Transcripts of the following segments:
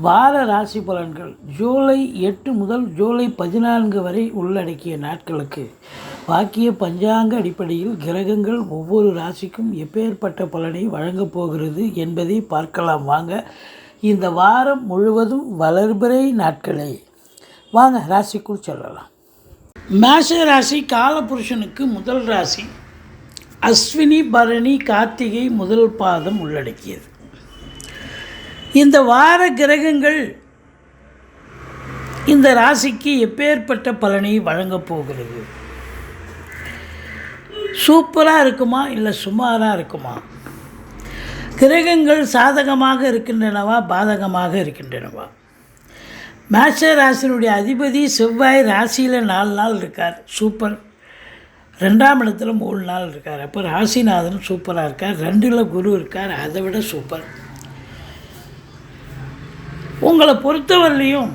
வார ராசி பலன்கள் ஜூலை எட்டு முதல் ஜூலை பதினான்கு வரை உள்ளடக்கிய நாட்களுக்கு. வாக்கிய பஞ்சாங்க அடிப்படையில் கிரகங்கள் ஒவ்வொரு ராசிக்கும் எப்பேற்பட்ட பலனை வழங்கப் போகிறது என்பதை பார்க்கலாம். வாங்க இந்த வாரம் முழுவதும் வளர்பிறை நாட்களே. வாங்க ராசிக்குள் சொல்லலாம். மேஷ ராசி காலபுருஷனுக்கு முதல் ராசி. அஸ்வினி பரணி கார்த்திகை முதல் பாதம் உள்ளடக்கியது. இந்த வார கிரகங்கள் இந்த ராசிக்கு எப்பேற்பட்ட பலனை வழங்கப் போகிறது? சூப்பராக இருக்குமா? இல்லை சுமாராக இருக்குமா? கிரகங்கள் சாதகமாக இருக்கின்றனவா? பாதகமாக இருக்கின்றனவா? மேஷ ராசினுடைய அதிபதி செவ்வாய் ராசியில் நாலு நாள் இருக்கார். சூப்பர். ரெண்டாம் இடத்துல மூணு நாள் இருக்கார். அப்போ ராசிநாதன் சூப்பராக இருக்கார். ரெண்டில் குரு இருக்கார். அதை விட சூப்பர். உங்களை பொறுத்தவரையிலையும்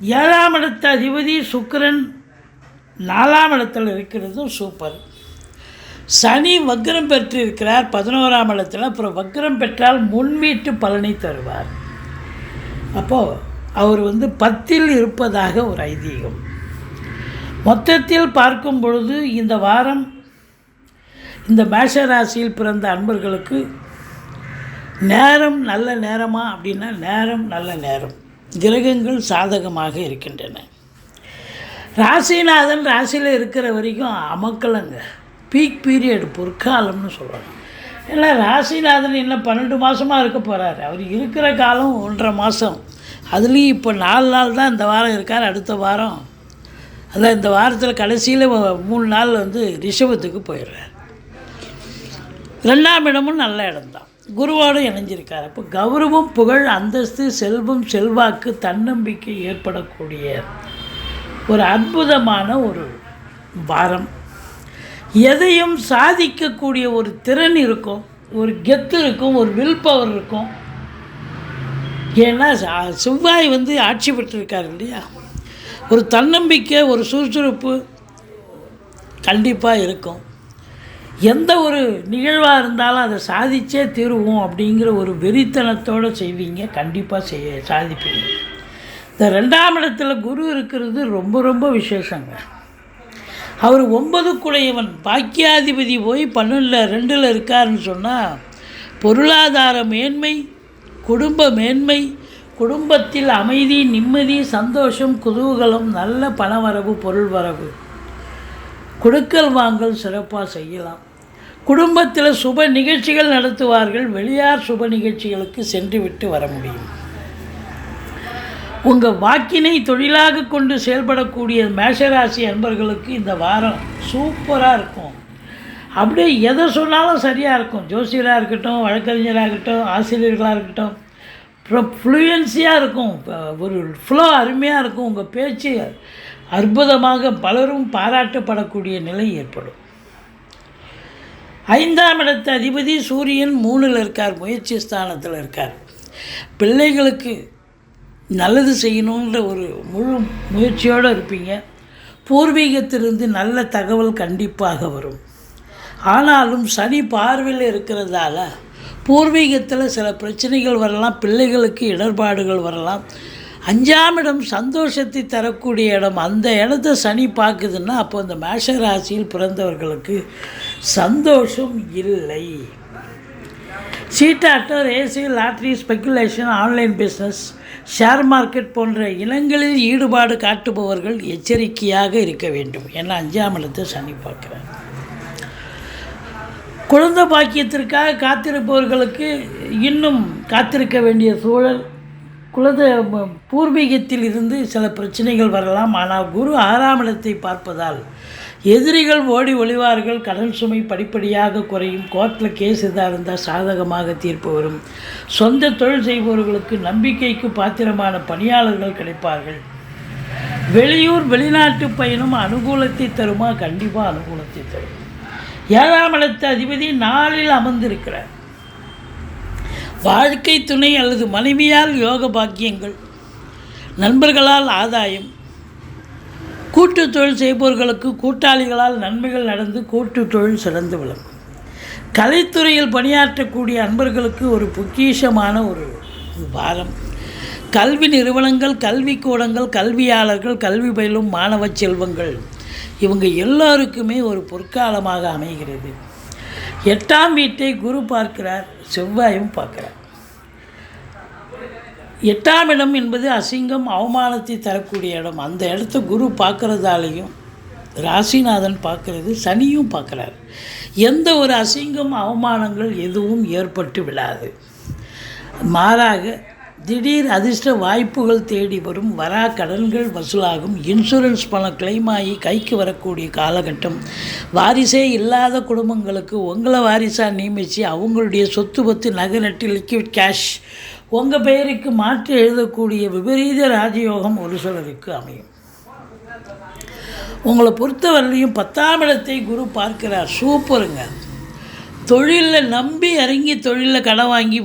ஏழாம் இடத்த அதிபதி சுக்கரன் நாலாம் இடத்துல இருக்கிறதும் சூப்பர் சனி வக்ரம் பெற்று இருக்கிறார் பதினோராம் இடத்துல. அப்புறம் வக்ரம் பெற்றால் முன்வீட்டு பலனை தருவார். அப்போது அவர் வந்து பத்தில் இருப்பதாக ஒரு ஐதீகம். மொத்தத்தில் பார்க்கும் பொழுது இந்த வாரம் இந்த மேஷ ராசியில் பிறந்த அன்பர்களுக்கு நேரம் நல்ல நேரமா அப்படின்னா நேரம் நல்ல நேரம். கிரகங்கள் சாதகமாக இருக்கின்றன. ராசிநாதன் ராசியில் இருக்கிற வரைக்கும் அமக்கலங்க. பீக் பீரியட் பொற்காலம்னு சொல்கிறாங்க ஏன்னா ராசிநாதன் இன்னும் பன்னெண்டு மாதமாக இருக்க போகிறாரு அவர் இருக்கிற காலம் ஒன்றரை மாதம் அதுலேயும் இப்போ நாலு நாள் தான் இந்த வாரம் இருக்கார் அடுத்த வாரம். அதான் இந்த வாரத்தில் கடைசியில் மூணு நாள் வந்து ரிஷபத்துக்கு போயிடுறார். ரெண்டாம் இடமும் நல்ல இடம்தான். குருவோடு இணைஞ்சிருக்கார். அப்போ கௌரவம் புகழ் அந்தஸ்து செல்வம் செல்வாக்கு தன்னம்பிக்கை ஏற்படக்கூடிய ஒரு அற்புதமான ஒரு வாரம். எதையும் சாதிக்கக்கூடிய ஒரு திறன் இருக்கும் ஒரு கெத்து இருக்கும் ஒரு வில் பவர் இருக்கும். ஏன்னா செவ்வாய் வந்து ஆட்சி பெற்றிருக்கார் இல்லையா? ஒரு தன்னம்பிக்கை ஒரு சுறுசுறுப்பு கண்டிப்பாக இருக்கும். எந்த ஒரு நிகழ்வாக இருந்தாலும் அதை சாதிச்சே தீருவோம் அப்படிங்கிற ஒரு வெறித்தனத்தோடு செய்வீங்க. கண்டிப்பாக செய்ய சாதிப்பீங்க. இந்த ரெண்டாம் இடத்துல குரு இருக்கிறது ரொம்ப ரொம்ப விசேஷங்க. அவர் ஒன்பதுக்குடையவன் பாக்கியாதிபதி போய் பன்னெண்டில் ரெண்டில் இருக்காருன்னு சொன்னால் பொருளாதார மேன்மை குடும்ப மேன்மை குடும்பத்தில் அமைதி நிம்மதி சந்தோஷம் குதூகலம் நல்ல பணவரவு பொருள் வரவு. கொடுக்கல் வாங்கல் சிறப்பாக செய்யலாம். குடும்பத்தில் சுப நிகழ்ச்சிகள் நடத்துவார்கள். வெளியார் சுப நிகழ்ச்சிகளுக்கு சென்று விட்டு வர முடியும். உங்கள் வாக்கினை தொழிலாக கொண்டு செயல்படக்கூடிய மேஷராசி அன்பர்களுக்கு இந்த வாரம் சூப்பராக இருக்கும். அப்படியே எதை சொன்னாலும் சரியாக இருக்கும். ஜோசியராக இருக்கட்டும் வழக்கறிஞராக இருக்கட்டும் ஆசிரியர்களாக இருக்கட்டும். அப்புறம் ஃப்ளூயன்சியாக இருக்கும். ஒரு ஃப்ளோ அருமையாக இருக்கும். உங்கள் பேச்சு அற்புதமாக பலரும் பாராட்டப்படக்கூடிய நிலை ஏற்படும். ஐந்தாம் இடத்து அதிபதி சூரியன் மூணில் இருக்கார் முயற்சி ஸ்தானத்தில் இருக்கார். பிள்ளைகளுக்கு நல்லது செய்யணுன்ற ஒரு முழு முயற்சியோடு இருப்பீங்க. பூர்வீகத்திலிருந்து நல்ல தகவல் கண்டிப்பாக வரும். ஆனாலும் சனி பார்வையில் இருக்கிறதால பூர்வீகத்தில் சில பிரச்சனைகள் வரலாம் பிள்ளைகளுக்கு இடர்பாடுகள் வரலாம். அஞ்சாம் இடம் சந்தோஷத்தை தரக்கூடிய இடம். அந்த இடத்த சனி பார்க்குதுன்னா அப்போ இந்த மேஷ ராசியில் பிறந்தவர்களுக்கு சந்தோஷம் இல்லை. சீட்டாட்டம் race lottery speculation online business share market போன்ற இனங்களில் ஈடுபாடு காட்டுபவர்கள் எச்சரிக்கையாக இருக்க வேண்டும். ஏன்னா அஞ்சாம் இடத்தை சனி பார்க்குறேன் குழந்தை பாக்கியத்திற்காக காத்திருப்பவர்களுக்கு இன்னும் காத்திருக்க வேண்டிய சூழல் குலத பூர்வீகத்தில் இருந்து சில பிரச்சனைகள் வரலாம். ஆனால் குரு ஆறாம் இடத்தை பார்ப்பதால் எதிரிகள் ஓடி ஒளிவார்கள். கடன் சுமை படிப்படியாக குறையும். கோர்ட்டில் கேஸ் எதாக இருந்தால் சாதகமாக தீர்ப்பு வரும். சொந்த தொழில் செய்பவர்களுக்கு நம்பிக்கைக்கு பாத்திரமான பணியாளர்கள் கிடைப்பார்கள். வெளியூர் வெளிநாட்டு பயணம் அனுகூலத்தை தருமா? கண்டிப்பாக அனுகூலத்தை தரும். ஏழாம் இடத்து அதிபதி நாளில் அமர்ந்திருக்கிறார். வாழ்க்கை துணை அல்லது மனைவியால் யோக பாக்கியங்கள் நண்பர்களால் ஆதாயம் கூட்டு தொழில் செய்பவர்களுக்கு கூட்டாளிகளால் நன்மைகள் நடந்து கூட்டு தொழில் சிறந்து விளங்கும். கலைத்துறையில் பணியாற்றக்கூடிய அன்பர்களுக்கு ஒரு பொக்கிஷமான ஒரு வாரம் கல்வி நிறுவனங்கள் கல்விக்கூடங்கள் கல்வியாளர்கள் கல்வி பயிலும் மாணவ செல்வங்கள் இவங்க எல்லோருக்குமே ஒரு பொற்காலமாக அமைகிறது. எட்டாம் வீட்டை குரு பார்க்கிறார். செவ்வாயும் பார்க்குறார். எட்டாம் இடம் என்பது அசிங்கம் அவமானத்தை தரக்கூடிய இடம். அந்த இடத்த குரு பார்க்குறதாலையும் ராசிநாதன் பார்க்கறது சனியும் பார்க்குறாரு. எந்த ஒரு அசிங்கம் அவமானங்கள் எதுவும் ஏற்பட்டு விடாது மாறாக திடீர் அதிர்ஷ்ட வாய்ப்புகள் தேடி வரும் வரா கடன்கள் வசூலாகும். இன்சூரன்ஸ் பணம் கிளைம் ஆகி கைக்கு வரக்கூடிய காலகட்டம். வாரிசே இல்லாத குடும்பங்களுக்கு உங்களை வாரிசாக நியமித்து அவங்களுடைய சொத்து பத்து நகை நட்டு லிக்விட் கேஷ் உங்கள் பெயருக்கு மாற்றி எழுதக்கூடிய விபரீத ராஜயோகம் ஒரு சிலருக்கு அமையும். உங்களை பொறுத்தவரையிலையும் பத்தாம் இடத்தை குரு பார்க்கிறார். சூப்பருங்க. தொழிலில் நம்பி இறங்கி தொழிலில் கடன் வாங்கி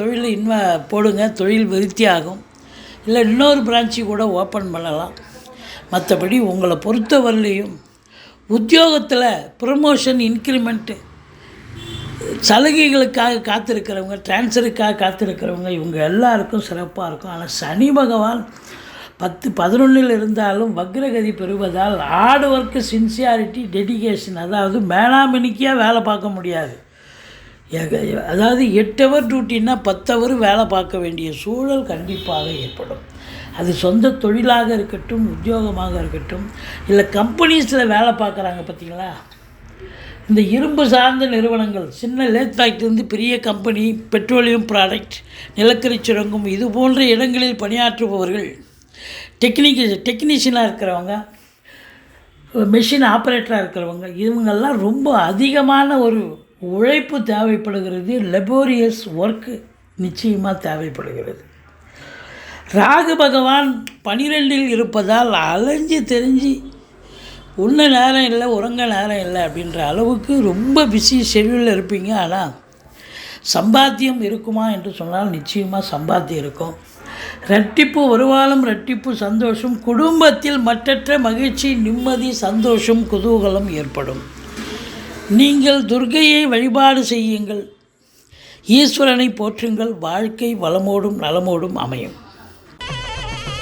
தொழில் இன்வ போடுங்க. தொழில் விருத்தியாகும். இல்லை இன்னொரு பிரான்ச்சு கூட ஓப்பன் பண்ணலாம். மற்றபடி உங்களை பொறுத்தவரையிலையும் உத்தியோகத்தில் ப்ரமோஷன் இன்க்ரிமெண்ட்டு சலுகைகளுக்காக காத்திருக்கிறவங்க டிரான்ஸ்ஃபருக்காக காத்திருக்கிறவங்க இவங்க எல்லாருக்கும் சிறப்பாக இருக்கும். ஆனால் சனி பகவான் பத்து பதினொன்றில் இருந்தாலும் வக்ரகதி பெறுவதால் ஹார்ட் ஒர்க்கு சின்சியாரிட்டி டெடிகேஷன் அதாவது மேலாமணிக்கியாக வேலை பார்க்க முடியாது. அதாவது எட்டு ஹவர் டியூட்டின்னா பத்து ஹவர் வேலை பார்க்க வேண்டிய சூழல் கண்டிப்பாக ஏற்படும். அது சொந்த தொழிலாக இருக்கட்டும் உத்தியோகமாக இருக்கட்டும் இல்லை கம்பெனிஸில் வேலை பார்க்குறாங்க பார்த்தீங்களா? இந்த இரும்பு சார்ந்த நிறுவனங்கள் சின்ன லேத் ஃபேக்ட்ரிலிருந்து பெரிய கம்பெனி பெட்ரோலியம் ப்ராடக்ட் நிலக்கரி சுரங்கம் இது போன்ற இடங்களில் பணியாற்றுபவர்கள் டெக்னிக் டெக்னீஷியனாக இருக்கிறவங்க மெஷின் ஆப்ரேட்டராக இருக்கிறவங்க இவங்கெல்லாம் ரொம்ப அதிகமான ஒரு உழைப்பு தேவைப்படுகிறது லெபோரியஸ் ஒர்க்கு நிச்சயமாக தேவைப்படுகிறது. ராகு பகவான் பனிரெண்டில் இருப்பதால் அலைஞ்சு தெரிஞ்சு உண்ண நேரம் இல்லை உறங்க நேரம் இல்லை அப்படின்ற அளவுக்கு ரொம்ப பிஸி ஷெடியூலில் இருப்பீங்க. ஆனால் சம்பாத்தியம் இருக்குமா என்று சொன்னால் நிச்சயமாக சம்பாத்தியம் இருக்கும். ரெட்டிப்பு வருவாலும் ரெட்டிப்பு சந்தோஷம். குடும்பத்தில் மற்றற்ற மகிழ்ச்சி நிம்மதி சந்தோஷம் குதூகலம் ஏற்படும். நீங்கள் துர்கையை வழிபாடு செய்யுங்கள். ஈஸ்வரனை போற்றுங்கள். வாழ்க்கை வளமோடும் நலமோடும் அமையும்.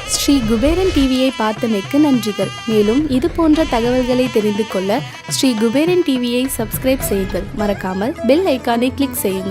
ஸ்ரீ குபேரன் டிவியை பார்த்தமைக்கு நன்றிகள். மேலும் இது போன்ற தகவல்களை தெரிந்து கொள்ள ஸ்ரீ குபேரன் டிவியை சப்ஸ்கிரைப் செய்யுங்கள். மறக்காமல் பெல் ஐக்கானை கிளிக் செய்யுங்கள்.